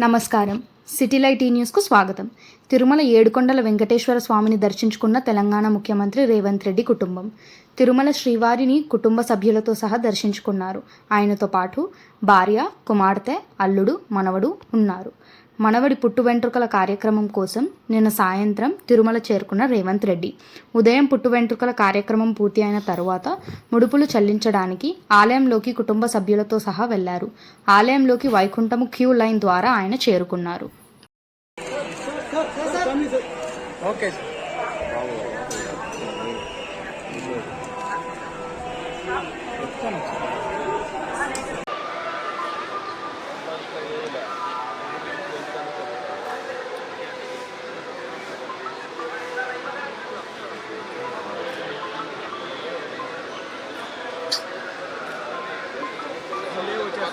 నమస్కారం. సిటీలైట్ ఈ న్యూస్కు స్వాగతం. తిరుమల ఏడుకొండల వెంకటేశ్వర స్వామిని దర్శించుకున్న తెలంగాణ ముఖ్యమంత్రి రేవంత్ రెడ్డి కుటుంబం. తిరుమల శ్రీవారిని కుటుంబ సభ్యులతో సహా దర్శించుకున్నారు. ఆయనతో పాటు భార్య కుమార్తె అల్లుడు మనవడు ఉన్నారు. మనవడి పుట్టు వెంట్రుకల కార్యక్రమం కోసం నిన్న సాయంత్రం తిరుమల చేరుకున్న రేవంత్ రెడ్డి. ఉదయం పుట్టు వెంట్రుకల కార్యక్రమం పూర్తి అయిన తరువాత ముడుపులు చెల్లించడానికి ఆలయంలోకి కుటుంబ సభ్యులతో సహా వెళ్ళారు. ఆలయంలోకి వైకుంఠము క్యూ లైన్ ద్వారా ఆయన చేరుకున్నారు. ఓకే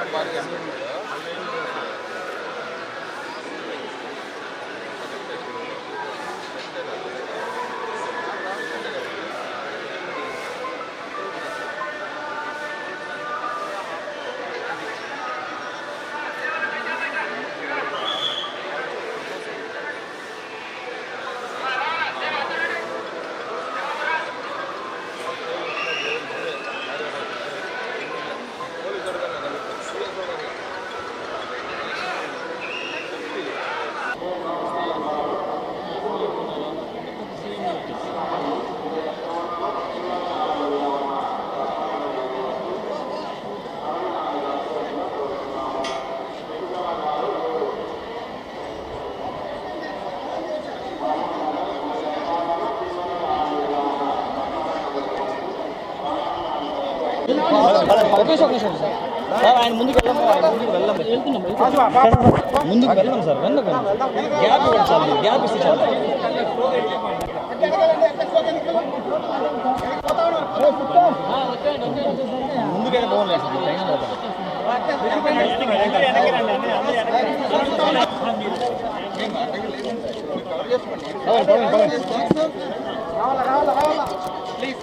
ఒక నిమిషం సార్ ఆయన ముందుకు వెళ్ళాము ఆయన ముందుకు ముందుకు వెళ్ళాం సార్ వెళ్ళకు గ్యాప్ ఇవ్వండి సార్ గ్యాప్ ఇస్తే ముందుకైనా బాగుంది సార్ ప్లీజ్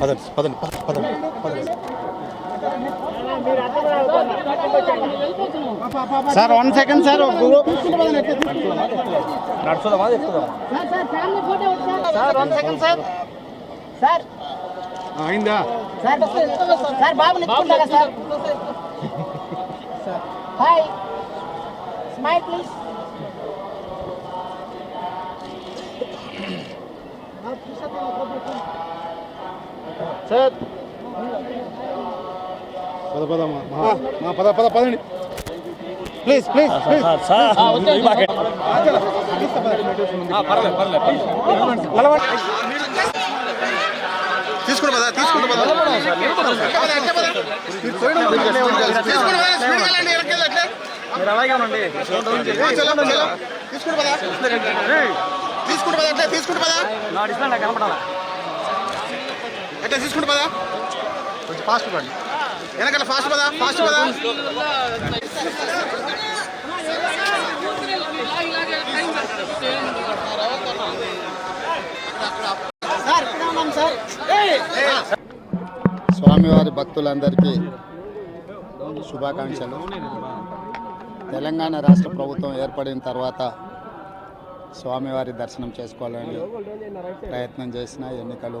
పదండి పదండి పదండి పదండి. Sir one second sir నడుచుదామా sir one second sir. Sir. అయిందా? సార్ సార్ బాబు నిల్చుకుంటారా sir. Hi. Smile please. Sir. పద పద మా మా పద పద పదండి. ప్లీజ్ ప్లీజ్ తీసుకుంటా పద తీసుకుంటా పద. మీరు అలాగే ఉండండి తీసుకుంటా పద. తీసుకుంటా పద అట్లా తీసుకుంటా పద. నా డిస్ప్లే నాకు కనపడాలి? అట్లా తీసుకుంటా పద? కొంచెం ఫాస్ట్ పడండి. వెనకాల ఫాస్ట్ పద? ఫాస్ట్ పద? స్వామివారి భక్తులందరికీ శుభాకాంక్షలు. తెలంగాణ రాష్ట్ర ప్రభుత్వం ఏర్పడిన తర్వాత స్వామివారి దర్శనం చేసుకోవాలని ప్రయత్నం చేసిన ఎన్నికలు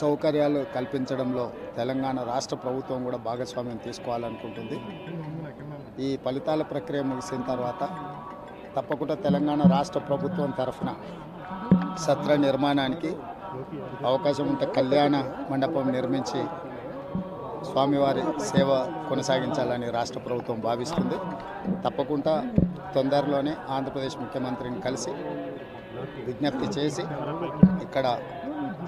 సౌకర్యాలు కల్పించడంలో తెలంగాణ రాష్ట్ర ప్రభుత్వం కూడా భాగస్వామ్యం తీసుకోవాలనుకుంటుంది. ఈ ఫలితాల ప్రక్రియ ముగిసిన తర్వాత తప్పకుండా తెలంగాణ రాష్ట్ర ప్రభుత్వం తరఫున సత్ర నిర్మాణానికి అవకాశం ఉంటే కళ్యాణ మండపం నిర్మించి స్వామివారి సేవ కొనసాగించాలని రాష్ట్ర ప్రభుత్వం భావిస్తుంది. తప్పకుండా తొందరలోనే ఆంధ్రప్రదేశ్ ముఖ్యమంత్రిని కలిసి విజ్ఞప్తి చేసి ఇక్కడ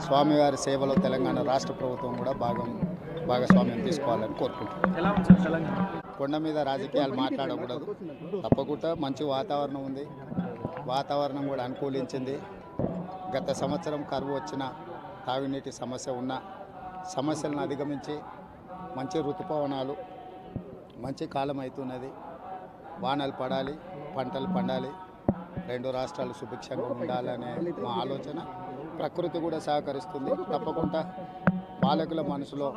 స్వామివారి సేవలో తెలంగాణ రాష్ట్ర ప్రభుత్వం కూడా భాగం భాగస్వామ్యం తీసుకోవాలని కోరుకుంటున్నాను కొండ మీద రాజకీయాలు మాట్లాడకూడదు. తప్పకుండా మంచి వాతావరణం ఉంది. వాతావరణం కూడా అనుకూలించింది. గత సంవత్సరం కరువు వచ్చిన తాగునీటి సమస్య ఉన్న సమస్యలను అధిగమించి మంచి ఋతుపవనాలు మంచి కాలం అవుతున్నది. వానలు పడాలి పంటలు పండాలి. రెండు రాష్ట్రాలు సుభిక్షంగా ఉండాలనే మా ఆలోచన. ప్రకృతి కూడా సహకరిస్తుంది. తప్పకుండా పాలకుల మనసులో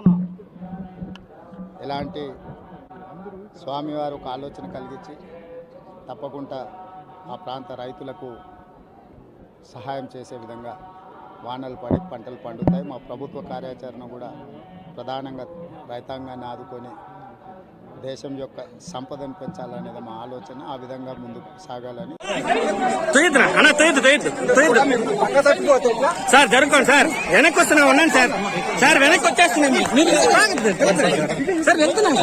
ఎలాంటి స్వామివారు ఒక ఆలోచన కలిగించి తప్పకుండా ఆ ప్రాంత రైతులకు సహాయం చేసే విధంగా వానలు పడి పంటలు పండుతాయి. మా ప్రభుత్వ కార్యాచరణ కూడా ప్రధానంగా రైతాంగాన్ని ఆదుకొని దేశం యొక్క సంపదను పెంచాలనేది మా ఆలోచన. ఆ విధంగా ముందుకు సాగాలని. సార్ జరుగుకోండి సార్. వెనక్కి వస్తున్నా ఉన్నాను సార్. సార్ వెనక్కి వచ్చేస్తున్నాను సార్ వెళ్తున్నాను